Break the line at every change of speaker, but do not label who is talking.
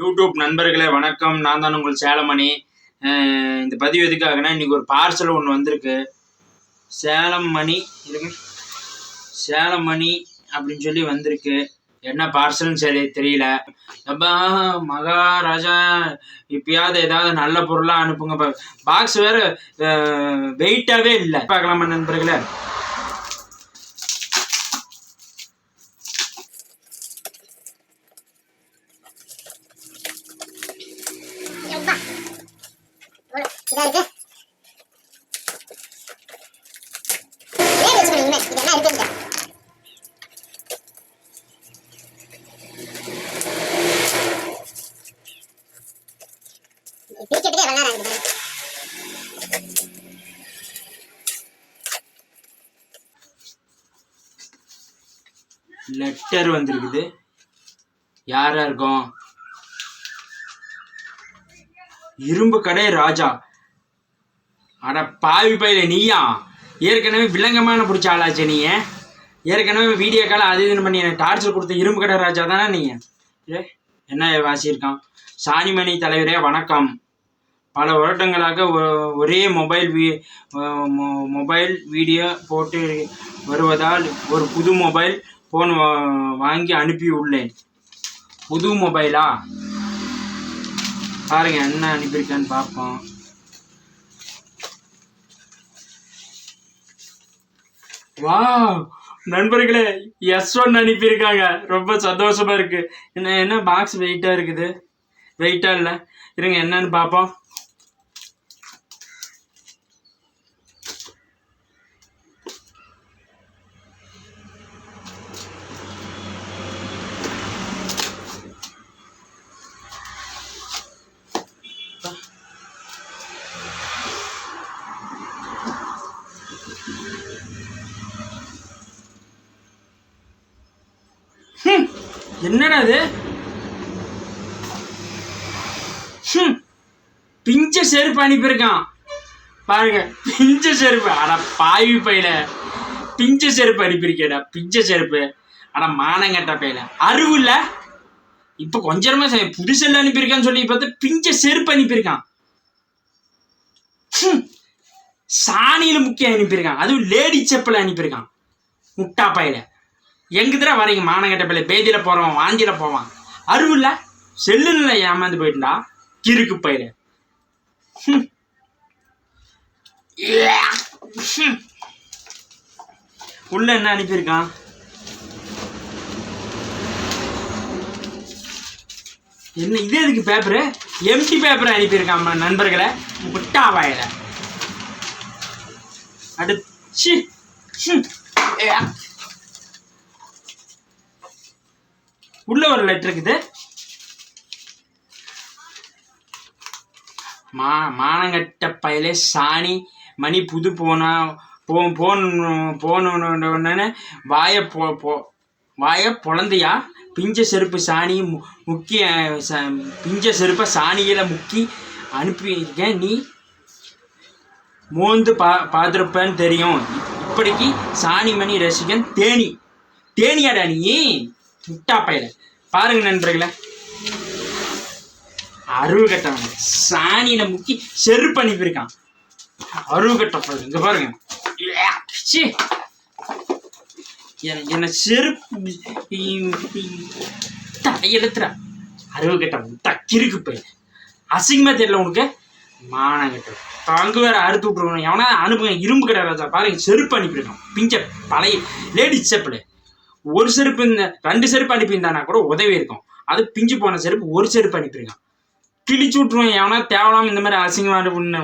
YouTube நண்பர்களே வணக்கம். நான் தான் உங்கள் சேலமணி. இந்த பதிவு எதுக்காகனா இன்றைக்கி ஒரு பார்சல் ஒன்று வந்திருக்கு. சேலம் மணி இருங்க. சேலம் மணி அப்படின்னு சொல்லி வந்திருக்கு. என்ன பார்சல்னு சரி தெரியல. அப்பா மகாராஜா இப்பயாவது ஏதாவது நல்ல பொருளாக அனுப்புங்க. பாக்ஸ் வேறு வெயிட்டாகவே இல்லை. பார்க்கலாமா நண்பர்களே?
இதா இருக்கு. இருக்குங்க? பிரிக்கிறதுக்கே நேரம் ஆகுது
லெட்டர் வந்திருக்குது. யாரா இருக்கும்? இரும்பு கடை ராஜா. அட பாவி பையில நீயா? ஏற்கனவே வில்லங்கமான பிடிச்ச ஆளாச்சே நீ ஏற்கனவே வீடியோ கால அது இதுன்னு பண்ணி எனக்கு டார்ச்சர் கொடுத்த இரும்பு கடை ராஜா தானே நீ? ஏ என்ன வாசியிருக்கான் சாணிமணி தலைவரே வணக்கம். பல வருடங்களாக ஒ- ஒரே மொபைல் வீ மொ- மொபைல் வீடியோ போட்டு வருவதால் ஒரு புது மொபைல் ஃபோன் வாங்கி அனுப்பியுள்ளேன். புது மொபைலா பாருங்க என்ன அனுப்பியிருக்கான்னு பார்ப்போம். வா நண்பர்களே எஸ் ஒன் அனுப்பியிருக்காங்க. ரொம்ப சந்தோஷமா இருக்கு. என்ன என்ன பாக்ஸ் வெயிட்டா இருக்குது? வெயிட்டா இல்லை? இருங்க என்னன்னு பார்ப்போம். என்னடா அது பிஞ்ச செருப்பு அனுப்பியிருக்கான். பாருங்க பிஞ்ச செருப்பு. அட பாய்வு பையில. பிஞ்ச செருப்பு அனுப்பியிருக்கேடா பிஞ்ச செருப்பு. அட மானங்கட்ட பையில. அறிவு இல்ல. இப்ப கொஞ்சமா புது செல்லு அனுப்பியிருக்கான்னு சொல்லி பார்த்து பிஞ்ச செருப்பு அனுப்பியிருக்கான். ஹம், சாணியில முக்கிய அனுப்பியிருக்கான். அதுவும் லேடி செப்பல் அனுப்பியிருக்கான். முட்டா பையில. எங்குதுடா வரீங்க மானங்கட்ட பிள்ளை. பேதியில போறவன் வாந்தியில போவான். அருவில் இல்ல செல்லுல ஏமாந்து போயிட்டா கிறுக்கு பயிர் உள்ள என்ன அனுப்பியிருக்கான்? என்ன இது எதுக்கு பேப்பரு எம்டி பேப்பர் அனுப்பியிருக்கான் நண்பர்களை. முட்டா வாயில. அடுச்சு ஹம். ஏ. உள்ள ஒரு லெட்டர் இருக்குது. மா மானங்கட்ட பயலே சாணி மணி புது போனா போ போன போனோன்னு வாய போ போ வாய பொழந்தையா? பிஞ்ச செருப்பு சாணி மு- முக்கிய பிஞ்ச செருப்பை சாணியில் முக்கி அனுப்பியிருக்கேன் நீ? மோந்து பா பார்த்துருப்பேன்னு தெரியும். இப்படிக்கு சாணிமணி ரசிகன் தேனி. தேனியாடா நீ? முட்டா பையல பாருங்க நண்பர்களே. அருவு கட்டவன் சாணியில முக்கி செருப்பு அனுப்பியிருக்கான். அருவு கட்ட இங்க பாருங்க. என்ன- செருப்பு தலையெழுத்துற. அருவு கட்ட முட்டா கிறுக்கு பையன் அசிங்கமா தெரியல உனக்கு? மானம் கட்ட பங்கு வேற அறுத்து விட்டுருக்கணும். எவனா அனுப்புங்க. இரும்பு கடை ராஜா பாருங்க செருப்பு அனுப்பியிருக்கான். பிஞ்ச பழைய லேடிஸ் செப்பல். ஒரு செருப்பு இந்த ரெண்டு செருப்பு அனுப்பியிருந்தானா கூட உதவி இருக்கும். அது பிஞ்சு போன செருப்பு ஒரு செருப்பு அனுப்பியிருக்கான். கிழிச்சு விட்ருவேன் எவனா தேவலாம இந்த மாதிரி அசிங்கமான உன்னை